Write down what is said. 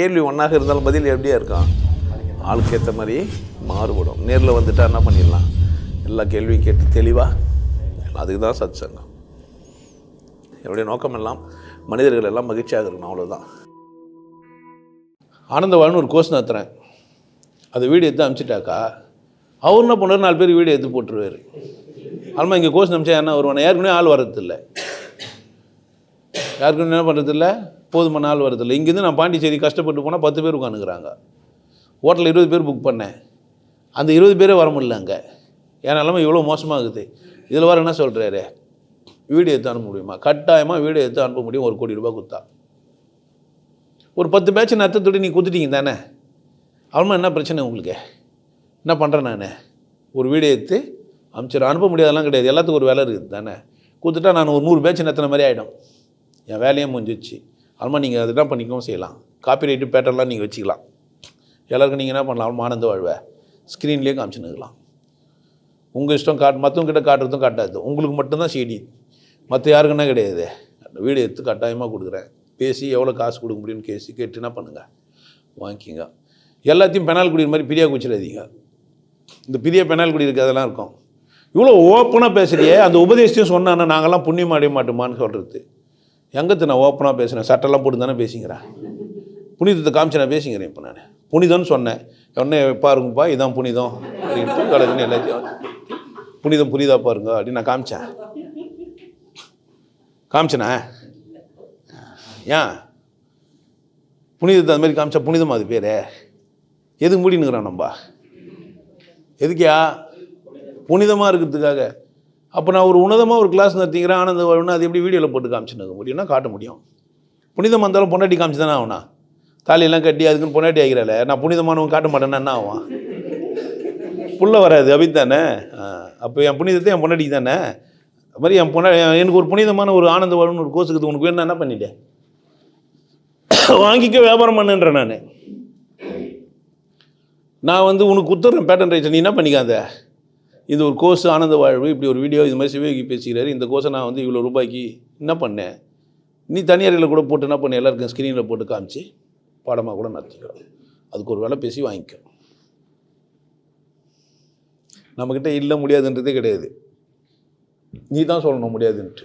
கேள்வி ஒன்றாக இருந்தாலும் பதில் எப்படியா இருக்கும்? ஆளுக்கு ஏற்ற மாதிரி மாறுபடும். நேரில் வந்துட்டால் என்ன பண்ணிடலாம்? எல்லா கேள்வியும் கேட்டு தெளிவாக அதுக்கு தான் சத் சங்கம் என்னுடைய நோக்கம் எல்லாம் மனிதர்கள் எல்லாம் மகிழ்ச்சியாக இருக்கணும் அவ்வளோதான் ஆனந்தவாழ்னு ஒரு கோர்ஸ் நடத்துகிறேன் அது வீடியோ எடுத்து அனுப்பிச்சிட்டாக்கா அவர் என்ன பண்ணுவார்? நாலு பேர் வீடியோ எடுத்து போட்டுருவார். ஆல்மா இங்கே கோர்ஸ் அனுப்பிச்சா என்ன வருவானே? ஏற்கனவே ஆள் வரதில்லை யாருக்கும் என்ன பண்ணுறதில்ல போதுமான ஆள் வரதில்லை இங்கேருந்து நான் பாண்டிச்சேரி கஷ்டப்பட்டு போனால் பத்து பேர் உட்காந்துக்கிறாங்க. ஹோட்டலில் இருபது பேர் புக் பண்ணேன். அந்த இருபது பேரே வர முடியல அங்கே. என் நிலமை இவ்வளோ மோசமாகுது இதில் வர என்ன சொல்கிறாரு வீடியோ எடுத்து அனுப்ப முடியுமா? கட்டாயமாக வீடியோ எடுத்து அனுப்ப முடியும். ஒரு கோடி ரூபாய் கொடுத்தா. ஒரு பத்து பேட்ச் நத்தத்தோடு நீ கொடுத்துட்டீங்க தானே? அவனும் என்ன பிரச்சனை உங்களுக்கு? என்ன பண்ணுறேன் நான்? ஒரு வீடியோ எடுத்து அனுப்பிச்சிடும் அனுப்ப முடியாதெல்லாம் கிடையாது. எல்லாத்துக்கும் ஒரு வேலை இருக்குது தானே? கொடுத்துட்டா நான் ஒரு நூறு பேட்ச் நத்தின மாதிரி ஆகிடும் என் வேலையே முடிஞ்சிச்சு அதுமாதிரி நீங்கள் அதை தான் பண்ணிக்கவும் செய்யலாம். காப்பி ரைட்டு பேட்டர்லாம் நீங்கள் வச்சுக்கலாம். எல்லாருக்கும் நீங்கள் என்ன பண்ணலாம்? ஆனந்த வாழ்வை. ஸ்க்ரீன்லேயே காமிச்சுன்னுக்கலாம் உங்கள் இஷ்டம் காட் மற்றவங்கிட்ட காட்டுறதும் காட்டாது உங்களுக்கு மட்டும்தான் செடி மற்ற யாருக்குன்னா கிடையாது. வீடு எடுத்து கட்டாயமாக கொடுக்குறேன். பேசி எவ்வளோ காசு கொடுக்க முடியும்னு கேசி கேட்டு என்ன பண்ணுங்கள் வாங்கிக்கிங்க. எல்லாத்தையும் பெனால் குடிக்கிற மாதிரி பிரியா குச்சிடாதீங்க இந்த பெரிய பெனால் குடி அதெல்லாம் இருக்கும். இவ்வளோ ஓப்பனாக பேசுகிறியே அந்த உபதேசத்தையும் சொன்னான்னா நாங்கள்லாம் புண்ணியம் அடைய மாட்டோமான்னு சொல்கிறது எங்கத்து நான் ஓப்பனாக பேசுகிறேன் சட்டெல்லாம் போட்டு தானே பேசிக்கிறேன் புனிதத்தை காமிச்சு நான் பேசிக்கிறேன் இப்போ நான். புனிதம்னு சொன்னேன். உடனே பாருங்கப்பா இதான் புனிதம். அப்படின்ட்டு கலக்குன்னு எல்லாத்தையும் புனிதம் புரியுதா பாருங்க அப்படின்னு நான் காமிச்சேன். காமிச்சேனே? ஏன்? புனிதத்தை அது மாதிரி காமிச்சா புனிதமா அது பேர்? எதுக்கு மூடினுங்கிறான் நம்பா எதுக்கியா புனிதமாக இருக்கிறதுக்காக. அப்போ நான் ஒரு உன்னதமாக ஒரு கிளாஸ் நடத்திக்கிறேன் ஆனந்த வாழ்வுனா அது எப்படி வீடியோவில் போட்டு காமிச்சுன்னு முடியும்னா காட்ட முடியும். புனிதமாக இருந்தாலும் பொண்டாட்டி காமிச்சு தானே ஆகுனா தாலியெல்லாம் கட்டி அதுக்குன்னு பொண்டாட்டி ஆகிறாள் நான் புனிதமானவன் காட்ட மாட்டேன்னா என்ன ஆகும்? புள்ள வராது அப்படி தானே? அப்போ என் புனிதத்தை என் பொண்டாட்டிக்கு தானே? அது மாதிரி என் பொண்ணா எனக்கு ஒரு புனிதமான ஒரு ஆனந்த வரும்னு ஒரு கோர்ஸுக்கு உனக்கு வேணும் என்ன பண்ணிட்டேன் வாங்கிக்க வியாபாரம் பண்ணுன்றேன் நான். நான் வந்து உனக்கு குத்துறேன் பேட்டன் ரைட்ஸ் நீ என்ன பண்ணிக்காத? இது ஒரு கோர்ஸ் ஆனந்த வாழ்வு இப்படி ஒரு வீடியோ இது மாதிரி சிவகி பேசிக்கிறாரு. இந்த கோர்ஸை நான் வந்து இவ்வளோ ரூபாய்க்கு என்ன பண்ணேன்? நீ தனியாரில் கூட போட்டு என்ன பண்ண? எல்லாருக்கும் ஸ்க்ரீனில் போட்டு காமிச்சு பாடமாக கூட நடத்திக்கிறோம் அதுக்கு ஒரு வேலை பேசி வாங்கிக்க. நம்மக்கிட்ட இல்லை முடியாதுன்றதே கிடையாது. நீ தான் சொல்லணும் முடியாதுன்ட்டு.